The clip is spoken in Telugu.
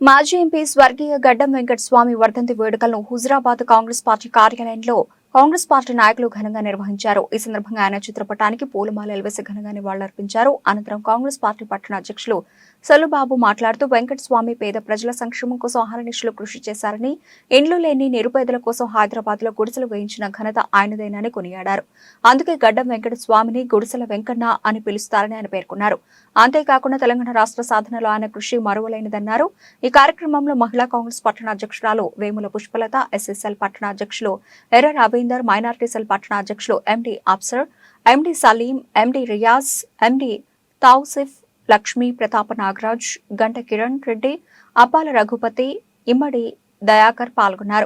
మాజీ ఎంపీ స్వర్గీయ గడ్డం వెంకట స్వామి వర్ధంతి వేడుకలను హుజురాబాద్ కాంగ్రెస్ పార్టీ కార్యాలయంలో కాంగ్రెస్ పార్టీ నాయకులు ఘనంగా నిర్వహించారు. ఈ సందర్భంగా ఆయన చిత్రపటానికి పూలమాలలు వేసి ఘనంగా నివాళులర్పించారు. అనంతరం కాంగ్రెస్ పార్టీ పట్టణ అధ్యక్షులు సల్లుబాబు మాట్లాడుతూ వెంకట స్వామి పేద ప్రజల సంక్షేమం కోసం ఆహరణిశలు కృషి చేశారని ఇండ్లు లేని నిరుపేదల కోసం హైదరాబాద్లో గుడిసెలు వేయించిన ఘనత ఆయనదేనని కొనియాడారు. అందుకే గడ్డం వెంకట స్వామిని గుడిసెల వెంకన్న అని పిలుస్తారని ఆయన పేర్కొన్నారు. అంతేకాకుండా తెలంగాణ రాష్ట్ర సాధనలో ఆయన కృషి మరువలేనిదన్నారు. ఈ కార్యక్రమంలో మహిళా కాంగ్రెస్ పట్టణ అధ్యక్షురాలు వేముల పుష్పలత ఎస్ఎస్ఎల్ పట్టణ అధ్యక్షులు ఎర్ర రవీంద్ర మైనార్టీ సెల్ పట్టణ అధ్యక్షులు ఎండి అప్సర్ ఎండి సలీం ఎండి రియాజ్ ఎండి తౌసిఫ్ లక్ష్మీ ప్రతాప నాగరాజ్ గంట కిరణ్ రెడ్డి అప్పాల రఘుపతి ఇమ్మడి దయాకర్ పాల్గొన్నారు.